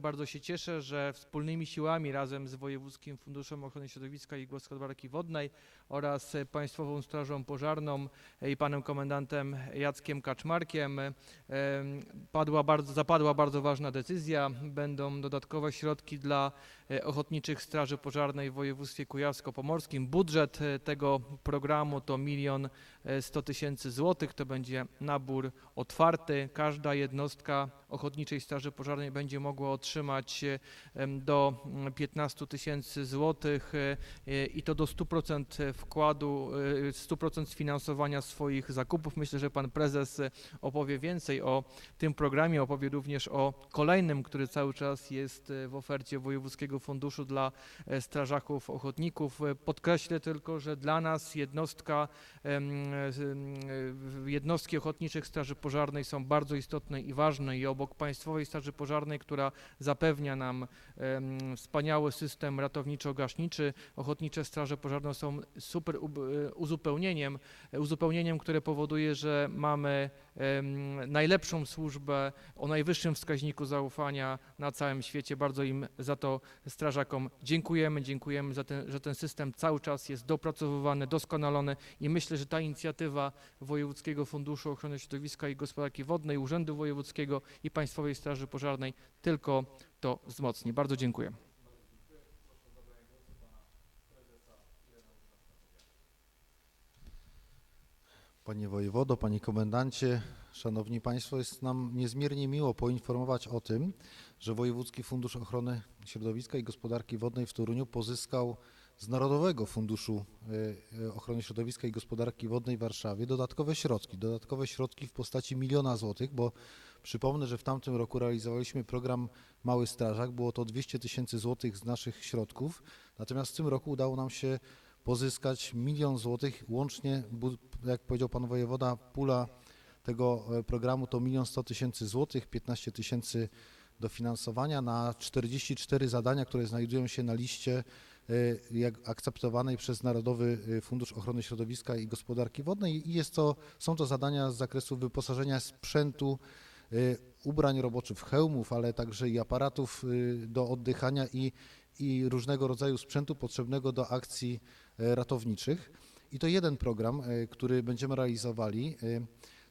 Bardzo się cieszę, że wspólnymi siłami razem z Wojewódzkim Funduszem Ochrony Środowiska i Gospodarki Wodnej oraz e, Państwową Strażą Pożarną e, i panem komendantem Jackiem Kaczmarkiem e, em, padła bardzo, zapadła bardzo ważna decyzja. Będą dodatkowe środki dla e, Ochotniczych Straży Pożarnej w województwie kujawsko-pomorskim. Budżet e, tego programu to milion e, 100 tysięcy złotych. To będzie nabór otwarty. Każda jednostka Ochotniczej Straży Pożarnej będzie mogła otrzymać e, do mm, 15 tysięcy złotych e, e, i to do 100% wkładu, e, 100% sfinansowania swoich zakupów. Myślę, że pan prezes e, opowie więcej o tym programie, opowie również o kolejnym, który cały czas jest e, w ofercie Wojewódzkiego Funduszu dla e, Strażaków Ochotników. E, Podkreślę tylko, że dla nas jednostka, e, jednostki Ochotniczych Straży Pożarnej są bardzo istotne i ważne i obok Państwowej Straży Pożarnej, która zapewnia nam wspaniały system ratowniczo-gaśniczy, Ochotnicze Straże Pożarne są super e, uzupełnieniem, e, uzupełnieniem, które powoduje, że mamy najlepszą służbę o najwyższym wskaźniku zaufania na całym świecie. Bardzo im za to strażakom dziękujemy. Dziękujemy za ten, że ten system cały czas jest dopracowywany, doskonalony i myślę, że ta inicjatywa Wojewódzkiego Funduszu Ochrony Środowiska i Gospodarki Wodnej, Urzędu Wojewódzkiego i Państwowej Straży Pożarnej tylko to wzmocni. Bardzo dziękuję. Panie wojewodo, panie komendancie, szanowni państwo, jest nam niezmiernie miło poinformować o tym, że Wojewódzki Fundusz Ochrony Środowiska i Gospodarki Wodnej w Toruniu pozyskał z Narodowego Funduszu e, e, Ochrony Środowiska i Gospodarki Wodnej w Warszawie dodatkowe środki, dodatkowe środki w postaci miliona złotych, bo przypomnę, że w tamtym roku realizowaliśmy program Mały Strażak, było to 200 tysięcy złotych z naszych środków, natomiast w tym roku udało nam się pozyskać milion złotych, łącznie, jak powiedział pan wojewoda, pula tego e, programu to milion sto tysięcy złotych, 15 tysięcy dofinansowania na 44 zadania, które znajdują się na liście e, jak akceptowanej przez Narodowy e, Fundusz Ochrony Środowiska i Gospodarki Wodnej. I jest to, są to zadania z zakresu wyposażenia sprzętu, ubrań roboczych, hełmów, ale także i aparatów do oddychania i, i różnego rodzaju sprzętu potrzebnego do akcji e, ratowniczych. I to jeden program, e, który będziemy realizowali. E,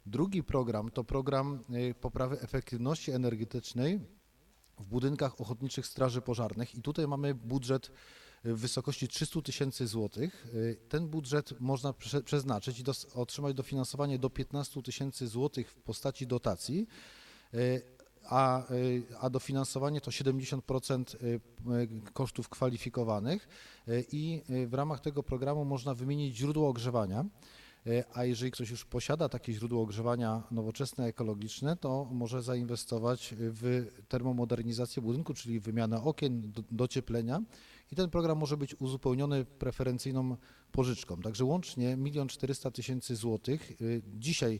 Drugi program to program poprawy efektywności energetycznej w budynkach ochotniczych straży pożarnych i tutaj mamy budżet w wysokości 300 tysięcy złotych. Ten budżet można prze, przeznaczyć i otrzymać dofinansowanie do 15 tysięcy złotych w postaci dotacji, a, e, a dofinansowanie to 70% e, e, kosztów kwalifikowanych i w ramach tego programu można wymienić źródło ogrzewania. A jeżeli ktoś już posiada takie źródło ogrzewania nowoczesne, ekologiczne, to może zainwestować w termomodernizację budynku, czyli wymianę okien, do- docieplenia i ten program może być uzupełniony preferencyjną pożyczką. Także łącznie 1 400 tysięcy złotych. Y, Dzisiaj y,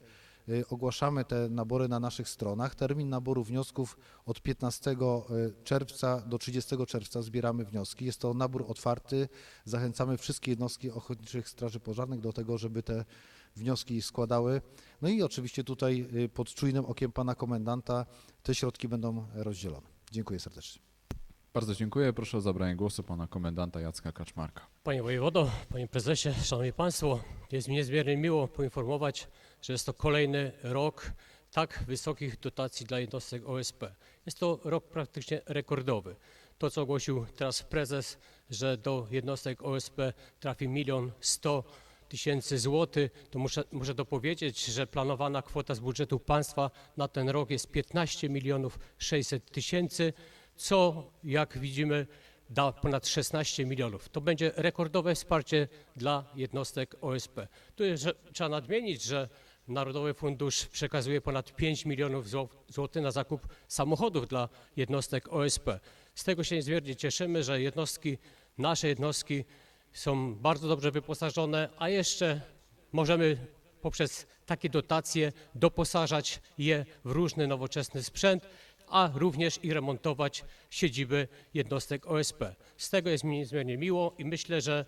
ogłaszamy te nabory na naszych stronach. Termin naboru wniosków od 15 czerwca do 30 czerwca zbieramy wnioski. Jest to nabór otwarty. Zachęcamy wszystkie jednostki ochotniczych straży pożarnych do tego, żeby te wnioski składały. No i oczywiście tutaj y, pod czujnym okiem pana komendanta te środki będą rozdzielone. Dziękuję serdecznie. Bardzo dziękuję. Proszę o zabranie głosu pana komendanta Jacka Kaczmarka. Panie wojewodo, panie prezesie, szanowni państwo, jest mi niezmiernie miło poinformować, że jest to kolejny rok tak wysokich dotacji dla jednostek OSP. Jest to rok praktycznie rekordowy. To, co ogłosił teraz prezes, że do jednostek OSP trafi milion sto tysięcy złotych, to muszę, muszę dopowiedzieć, że planowana kwota z budżetu państwa na ten rok jest 15 milionów 600 tysięcy, co jak widzimy da ponad 16 milionów. To będzie rekordowe wsparcie dla jednostek OSP. Tu jest, trzeba nadmienić, że Narodowy Fundusz przekazuje ponad 5 milionów zł- złotych na zakup samochodów dla jednostek OSP. Z tego się niezmiernie cieszymy, że jednostki, nasze jednostki są bardzo dobrze wyposażone, a jeszcze możemy poprzez takie dotacje doposażać je w różny nowoczesny sprzęt, a również i remontować siedziby jednostek OSP. Z tego jest mi niezmiernie miło i myślę, że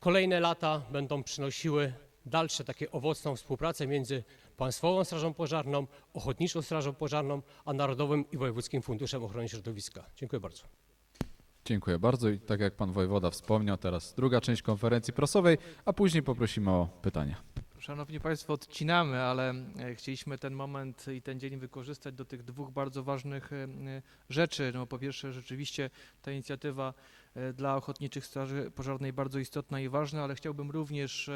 kolejne lata będą przynosiły dalsze takie owocną współpracę między Państwową Strażą Pożarną, Ochotniczą Strażą Pożarną, a Narodowym i Wojewódzkim Funduszem Ochrony Środowiska. Dziękuję bardzo. Dziękuję bardzo i tak jak pan wojewoda wspomniał, teraz druga część konferencji prasowej, a później poprosimy o pytania. Szanowni Państwo, odcinamy, ale e, chcieliśmy ten moment i ten dzień wykorzystać do tych dwóch bardzo ważnych e, e, rzeczy. No, po pierwsze, rzeczywiście ta inicjatywa dla Ochotniczych Straży Pożarnej bardzo istotna i ważna, ale chciałbym również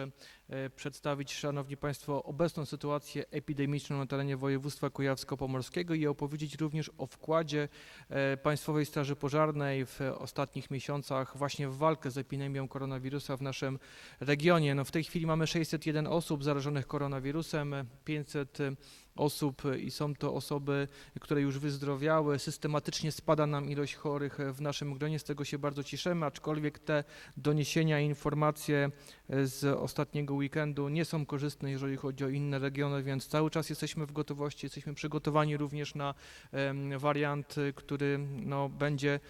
przedstawić, Szanowni Państwo, obecną sytuację epidemiczną na terenie województwa kujawsko-pomorskiego i opowiedzieć również o wkładzie e, Państwowej Straży Pożarnej w ostatnich miesiącach właśnie w walkę z epidemią koronawirusa w naszym regionie. No w tej chwili mamy 601 osób zarażonych koronawirusem, 500 osób i są to osoby, które już wyzdrowiały. Systematycznie spada nam ilość chorych w naszym gronie, z tego się bardzo cieszymy, aczkolwiek te doniesienia i informacje z ostatniego weekendu nie są korzystne, jeżeli chodzi o inne regiony, więc cały czas jesteśmy w gotowości, jesteśmy przygotowani również na wariant, który no, będzie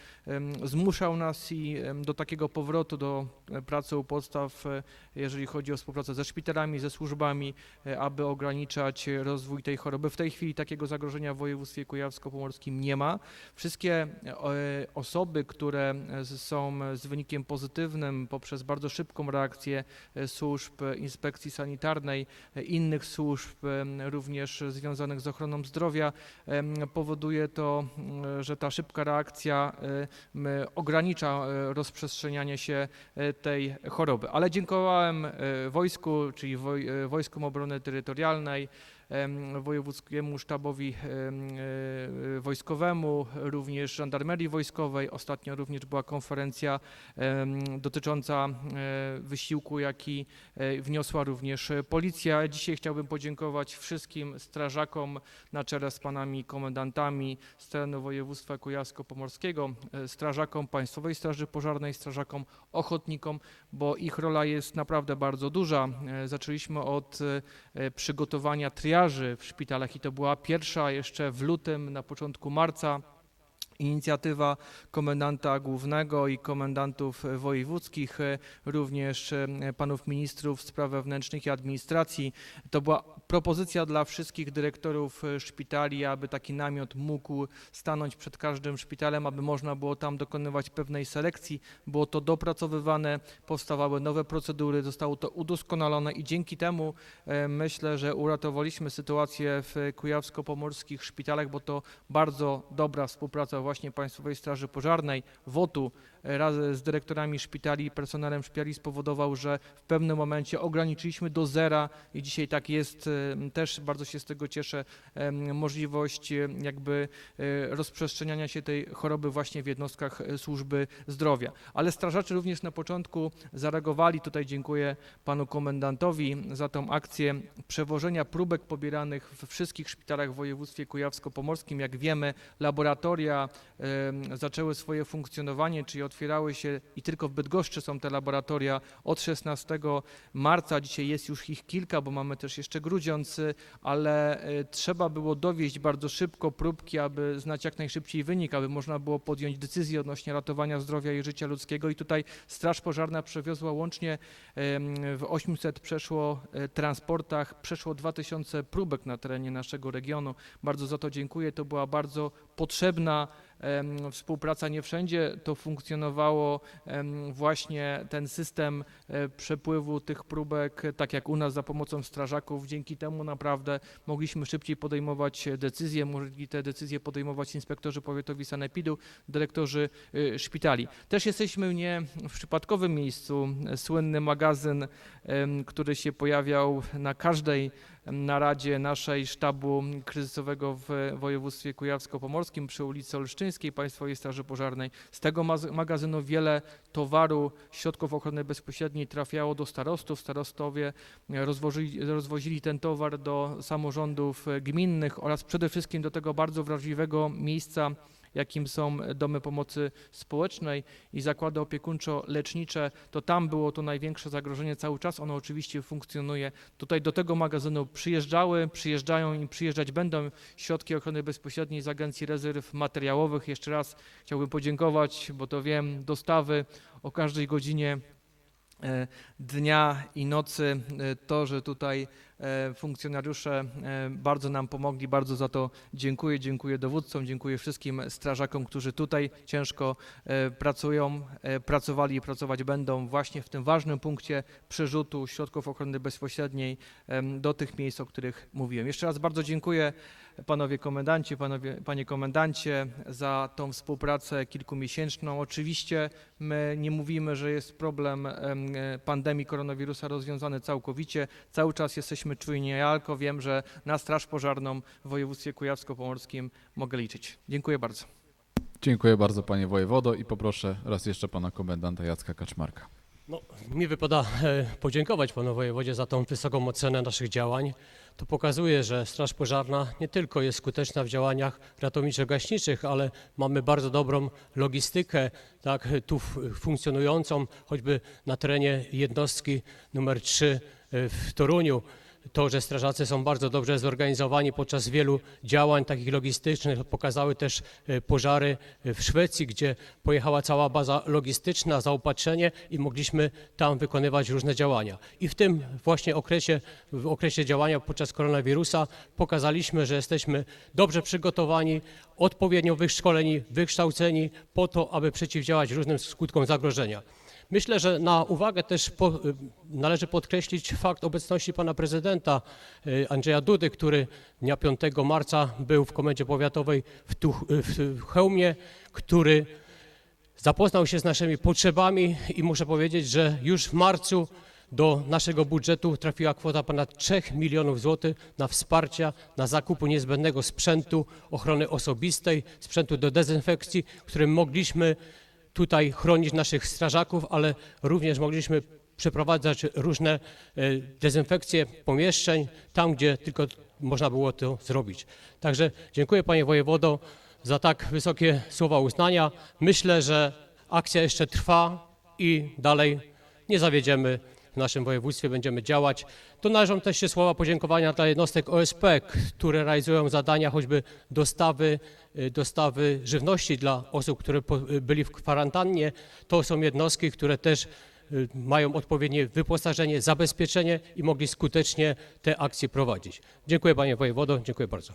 zmuszał nas i do takiego powrotu do e, pracy u podstaw, e, jeżeli chodzi o współpracę ze szpitalami, ze służbami, e, aby ograniczać rozwój tej choroby. W tej chwili takiego zagrożenia w województwie kujawsko-pomorskim nie ma. Wszystkie osoby, które są z wynikiem pozytywnym poprzez bardzo szybką reakcję służb e, inspekcji sanitarnej, e, innych służb również związanych z ochroną zdrowia, powoduje to, że ta szybka reakcja e, ogranicza e, rozprzestrzenianie się e, tej choroby. Ale dziękowałem e, wojsku, czyli woj, e, Wojskom Obrony Terytorialnej, wojewódzkiemu sztabowi e, wojskowemu, również żandarmerii wojskowej. Ostatnio również była konferencja dotycząca e, wysiłku, jaki e, wniosła również policja. Dzisiaj chciałbym podziękować wszystkim strażakom na czele z panami komendantami z terenu województwa kujawsko-pomorskiego, strażakom Państwowej Straży Pożarnej, strażakom ochotnikom, bo ich rola jest naprawdę bardzo duża. Zaczęliśmy od przygotowania w szpitalach i to była pierwsza jeszcze w lutym, na początku marca inicjatywa komendanta głównego i komendantów wojewódzkich, również e, panów ministrów spraw wewnętrznych i administracji. To była propozycja dla wszystkich dyrektorów e, szpitali, aby taki namiot mógł stanąć przed każdym szpitalem, aby można było tam dokonywać pewnej selekcji. Było to dopracowywane, powstawały nowe procedury, zostało to udoskonalone i dzięki temu e, myślę, że uratowaliśmy sytuację w kujawsko-pomorskich szpitalach, bo to bardzo dobra współpraca właśnie Państwowej Straży Pożarnej, WOT-u razem z dyrektorami szpitali i personelem szpitali spowodował, że w pewnym momencie ograniczyliśmy do zera i dzisiaj tak jest. e, Też bardzo się z tego cieszę. em, Możliwość e, jakby e, rozprzestrzeniania się tej choroby właśnie w jednostkach e, służby zdrowia. Ale strażacy również na początku zareagowali. Tutaj dziękuję panu komendantowi za tą akcję przewożenia próbek pobieranych we wszystkich szpitalach w województwie kujawsko-pomorskim. Jak wiemy, laboratoria zaczęły swoje funkcjonowanie, czyli otwierały się i tylko w Bydgoszczy są te laboratoria od 16 marca. Dzisiaj jest już ich kilka, bo mamy też jeszcze Grudziądz, y, ale e, trzeba było dowieść bardzo szybko próbki, aby znać jak najszybciej wynik, aby można było podjąć decyzję odnośnie ratowania zdrowia i życia ludzkiego. I tutaj Straż Pożarna przewiozła łącznie w 800 przeszło e, transportach, przeszło 2000 próbek na terenie naszego regionu. Bardzo za to dziękuję. To była bardzo potrzebna współpraca. Nie wszędzie to funkcjonowało właśnie ten system e, przepływu tych próbek, tak jak u nas za pomocą strażaków. Dzięki temu naprawdę mogliśmy szybciej podejmować decyzje, mogli te decyzje podejmować inspektorzy powiatowi sanepidu, dyrektorzy y, szpitali. Też jesteśmy nie w przypadkowym miejscu. Słynny magazyn, który się pojawiał na każdej naradzie naszej sztabu kryzysowego w województwie kujawsko-pomorskim przy ulicy Olsztyńskiej Państwowej Straży Pożarnej. Z tego magazynu wiele towaru, środków ochrony bezpośredniej trafiało do starostów. Starostowie rozwozili ten towar do samorządów gminnych oraz przede wszystkim do tego bardzo wrażliwego miejsca, jakim są domy pomocy społecznej i zakłady opiekuńczo-lecznicze, to tam było to największe zagrożenie cały czas. Ono oczywiście funkcjonuje. Tutaj do tego magazynu przyjeżdżały, przyjeżdżają i przyjeżdżać będą środki ochrony bezpośredniej z Agencji Rezerw Materiałowych. Jeszcze raz chciałbym podziękować, bo to wiem, dostawy o każdej godzinie e, dnia i nocy. E, To, że tutaj funkcjonariusze e, bardzo nam pomogli, bardzo za to dziękuję. Dziękuję dowódcom, dziękuję wszystkim strażakom, którzy tutaj ciężko e, pracują, e, pracowali i pracować będą właśnie w tym ważnym punkcie przerzutu środków ochrony bezpośredniej do tych miejsc, o których mówiłem. Jeszcze raz bardzo dziękuję panowie komendanci, panowie, panie komendancie za tą współpracę kilkumiesięczną. Oczywiście my nie mówimy, że jest problem em, e, pandemii koronawirusa rozwiązany całkowicie. Cały czas jesteśmy czujni. Ja tylko wiem, że na Straż Pożarną w województwie kujawsko-pomorskim mogę liczyć. Dziękuję bardzo. Dziękuję bardzo panie wojewodo i poproszę raz jeszcze pana komendanta Jacka Kaczmarka. No, mi wypada e, podziękować panu wojewodzie za tą wysoką ocenę naszych działań. To pokazuje, że Straż Pożarna nie tylko jest skuteczna w działaniach ratowniczo-gaśniczych, ale mamy bardzo dobrą logistykę, tak, tu funkcjonującą, choćby na terenie jednostki numer 3 e, w Toruniu. To, że strażacy są bardzo dobrze zorganizowani podczas wielu działań takich logistycznych, pokazały też e, pożary w Szwecji, gdzie pojechała cała baza logistyczna, zaopatrzenie i mogliśmy tam wykonywać różne działania. I w tym właśnie okresie, w okresie działania podczas koronawirusa pokazaliśmy, że jesteśmy dobrze przygotowani, odpowiednio wyszkoleni, wykształceni po to, aby przeciwdziałać różnym skutkom zagrożenia. Myślę, że na uwagę też po, y, należy podkreślić fakt obecności pana prezydenta y, Andrzeja Dudy, który dnia 5 marca był w Komendzie Powiatowej w, Tuch, y, w Chełmie, który zapoznał się z naszymi potrzebami i muszę powiedzieć, że już w marcu do naszego budżetu trafiła kwota ponad 3 milionów złotych na wsparcie, na zakupu niezbędnego sprzętu ochrony osobistej, sprzętu do dezynfekcji, którym mogliśmy tutaj chronić naszych strażaków, ale również mogliśmy przeprowadzać różne e, dezynfekcje pomieszczeń tam, gdzie tylko można było to zrobić. Także dziękuję panie wojewodo za tak wysokie słowa uznania. Myślę, że akcja jeszcze trwa i dalej nie zawiedziemy w naszym województwie, będziemy działać. Tu należą też się słowa podziękowania dla jednostek OSP, które realizują zadania choćby dostawy, y, dostawy żywności dla osób, które y, byli w kwarantannie. To są jednostki, które też mają odpowiednie wyposażenie, zabezpieczenie i mogli skutecznie te akcje prowadzić. Dziękuję panie wojewodo, dziękuję bardzo.